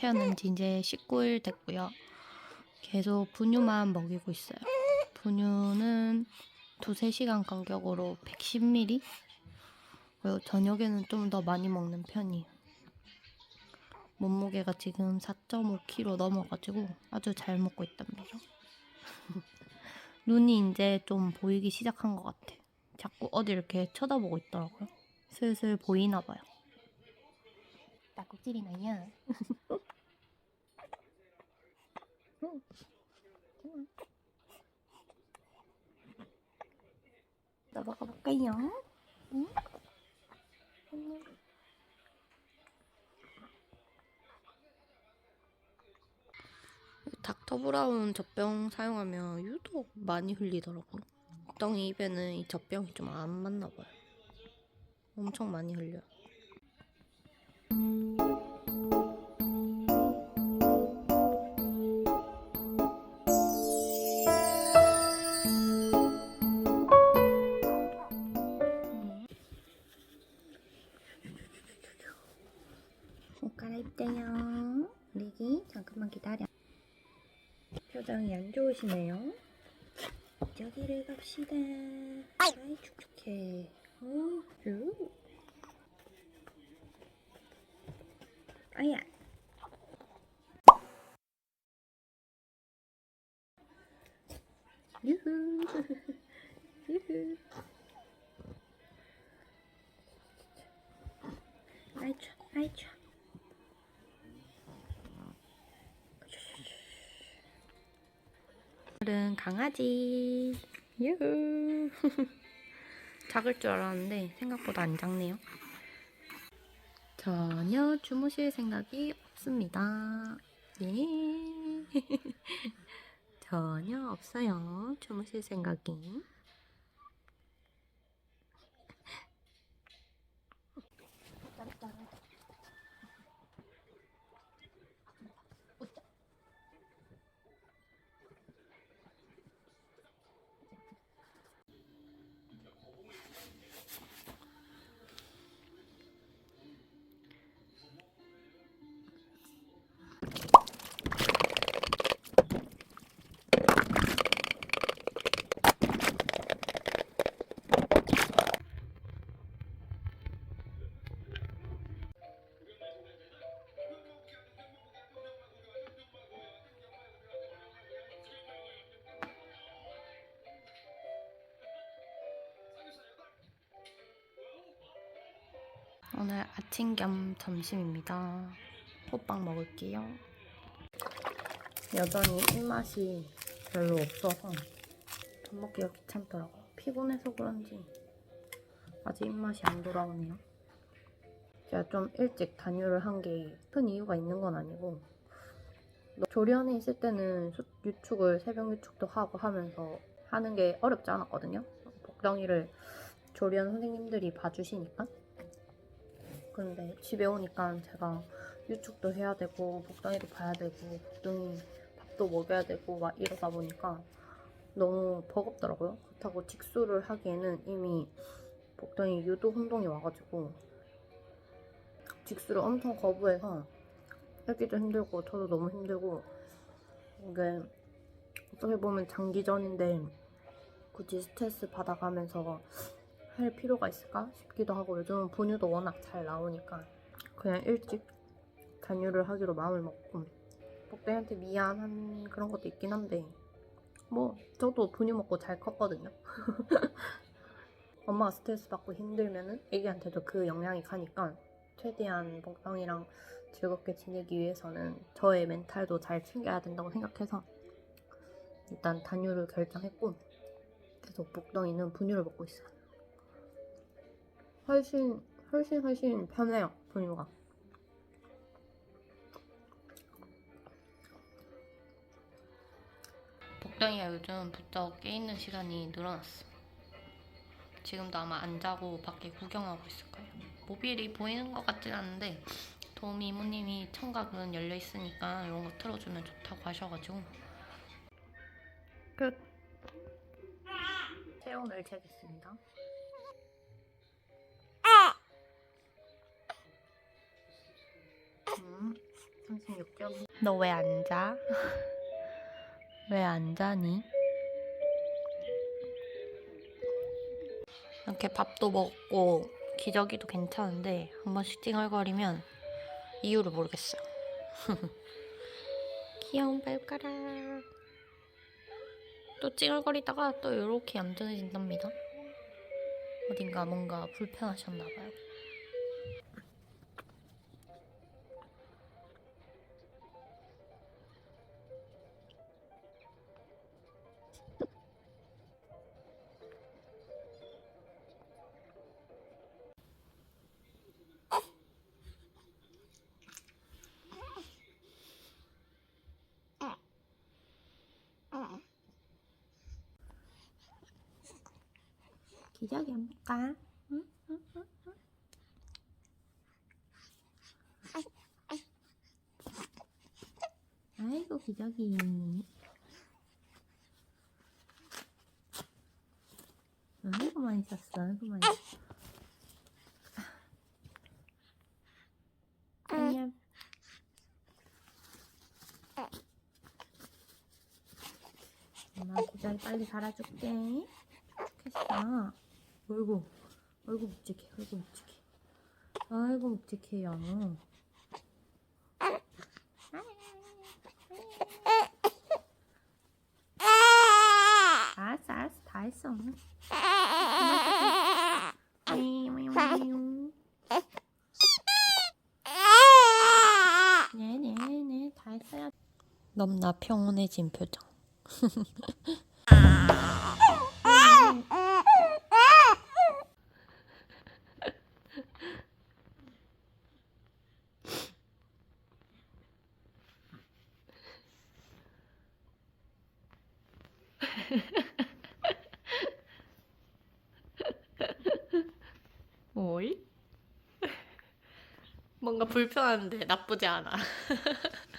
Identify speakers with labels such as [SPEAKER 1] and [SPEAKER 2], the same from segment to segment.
[SPEAKER 1] 짠. 태어난 지 이제 19일 됐고요. 계속 분유만 먹이고 있어요. 분유는 두세 시간 간격으로 110ml? 그리고 저녁에는 좀 더 많이 먹는 편이에요. 몸무게가 지금 4.5kg 넘어가지고 아주 잘 먹고 말이죠. 눈이 이제 좀 보이기 시작한 것 같아. 자꾸 어디 이렇게 쳐다보고 있더라고요. 슬슬 보이나 봐요. 딱꼭질이 나야. 넘어가 볼까요? 응? 응. 닥터 브라운 젖병 사용하면 유독 많이 흘리더라고요. 덩이 입에는 이 젖병이 좀 안 맞나 봐요. 엄청 많이 흘려요. 표정이 안 좋으시네요. 저기를 갑시다. 아이 축축해. 어, 쭉. 아야. 오늘은 강아지. 유후. 작을 줄 알았는데 생각보다 안 작네요. 전혀 주무실 생각이 없습니다. 예. 전혀 없어요. 주무실 생각이. 오늘 아침 겸 점심입니다. 호빵 먹을게요. 여전히 입맛이 별로 없어서 밥 먹기가 귀찮더라고. 피곤해서 그런지 아직 입맛이 안 돌아오네요. 제가 좀 일찍 단유를 한 게 큰 이유가 있는 건 아니고 조리원에 있을 때는 수- 유축을 새벽 유축도 하고 하면서 하는 게 어렵지 않았거든요. 복덩이를 조리원 선생님들이 봐주시니까. 근데 집에 오니까 제가 유축도 해야 되고 복덩이도 봐야 되고 복덩이 밥도 먹여야 되고 막 이러다 보니까 너무 버겁더라고요. 그렇다고 직수를 하기에는 이미 복덩이 유도 혼동이 와가지고 직수를 엄청 거부해서 하기도 힘들고 저도 너무 힘들고 이게 어떻게 보면 장기전인데 굳이 스트레스 받아가면서 할 필요가 있을까 싶기도 하고 요즘은 분유도 워낙 잘 나오니까 그냥 일찍 단유를 하기로 마음을 먹고 복덩이한테 미안한 그런 것도 있긴 한데 뭐 저도 분유 먹고 잘 컸거든요. 엄마가 스트레스 받고 힘들면은 애기한테도 그 영향이 가니까 최대한 복덩이랑 즐겁게 지내기 위해서는 저의 멘탈도 잘 챙겨야 된다고 생각해서 일단 단유를 결정했고 계속 복덩이는 분유를 먹고 있어요 훨씬 훨씬 훨씬 편해요 분유가. 복덩이가 요즘 부쩍 깨있는 시간이 늘어났어. 지금도 아마 안 자고 밖에 구경하고 있을 거예요. 모빌이 보이는 것 같진 않은데 도우미 이모님이 청각은 열려 있으니까 이런 거 틀어주면 좋다고 하셔가지고. 끝. 체온을 재겠습니다 26점. 너 왜 안 자? 왜 안 자니? 이렇게 밥도 먹고 기저귀도 괜찮은데 한 번씩 찡얼거리면 이유를 모르겠어요. 귀여운 발가락. 또 찡얼거리다가 또 이렇게 얌전해진답니다. 어딘가 뭔가 불편하셨나봐요. 기저귀 안 볼까? 응? 응? 응? 응? 아이고 기저귀 아이고 많이 쌌어 아이고 많이 안녕 엄마 기저귀 빨리 갈아줄게 좋겠어 어이구 어이구 묵직해 어이구 묵직해. 아이고 묵직해요. 알았어 알았어. 다 했어. 네네네. 다 했어요. 넘나 평온해진 표정 뭐이? 뭔가 불편한데 나쁘지 않아.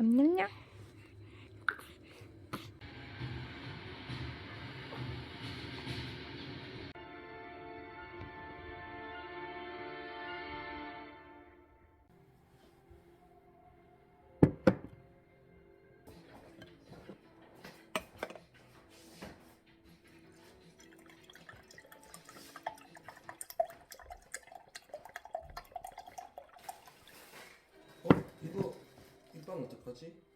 [SPEAKER 1] 냠냠냠.
[SPEAKER 2] 이빵 어떡하지?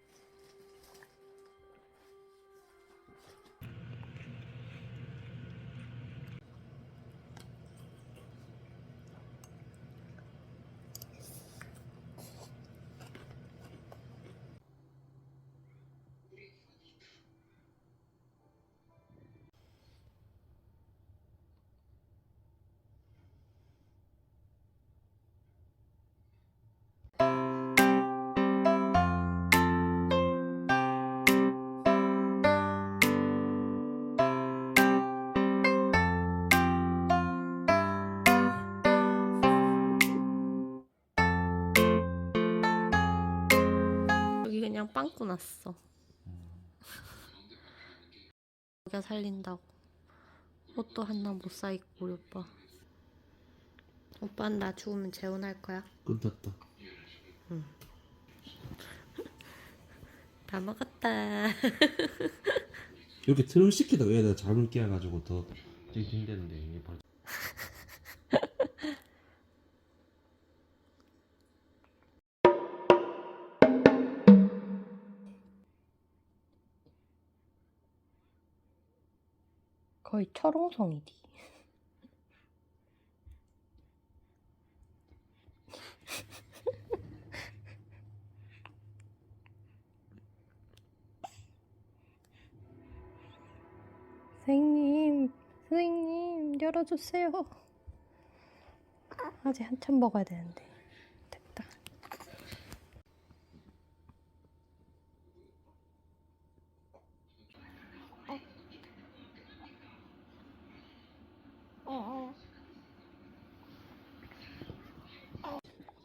[SPEAKER 1] 그냥 빵꾸 났어. 여기가 살린다고. 옷도 하나 못 사 입고 우리 오빠. 오빠는 나 죽으면 재혼할 거야?
[SPEAKER 2] 끝났다.
[SPEAKER 1] 다 먹었다.
[SPEAKER 3] 이렇게 틀을 시키다가 얘가 잠을 깨가지고 더 찡찡대는데 이게 벌
[SPEAKER 1] 거의 철옹성이디. 선생님, 선생님, 열어주세요. 아직 한참 먹어야 되는데. 됐다.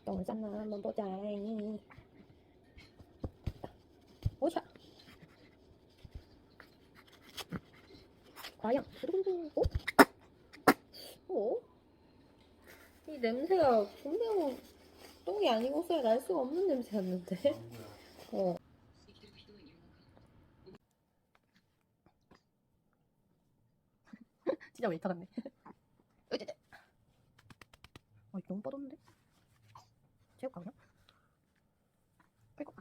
[SPEAKER 1] 영상 한번 보자. 오샤. 과연 오? 오? 이 냄새가 분명 똥이 아니고서야 날 수가 없는 냄새였는데. 어. 진짜 웨이터 같네. 으뜨뜨. 아, 너무 뻗었는데? 체육 강요? 아이고.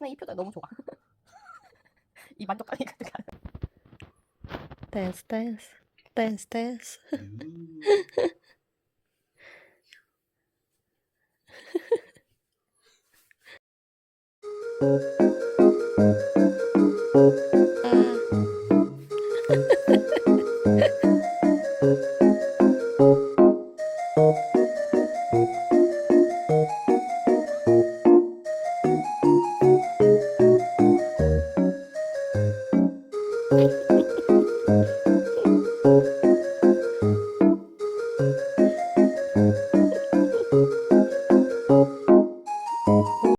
[SPEAKER 1] 근데 이 표정 너무 좋아. 이 만족감이 가득 댄스 댄스 댄스 댄스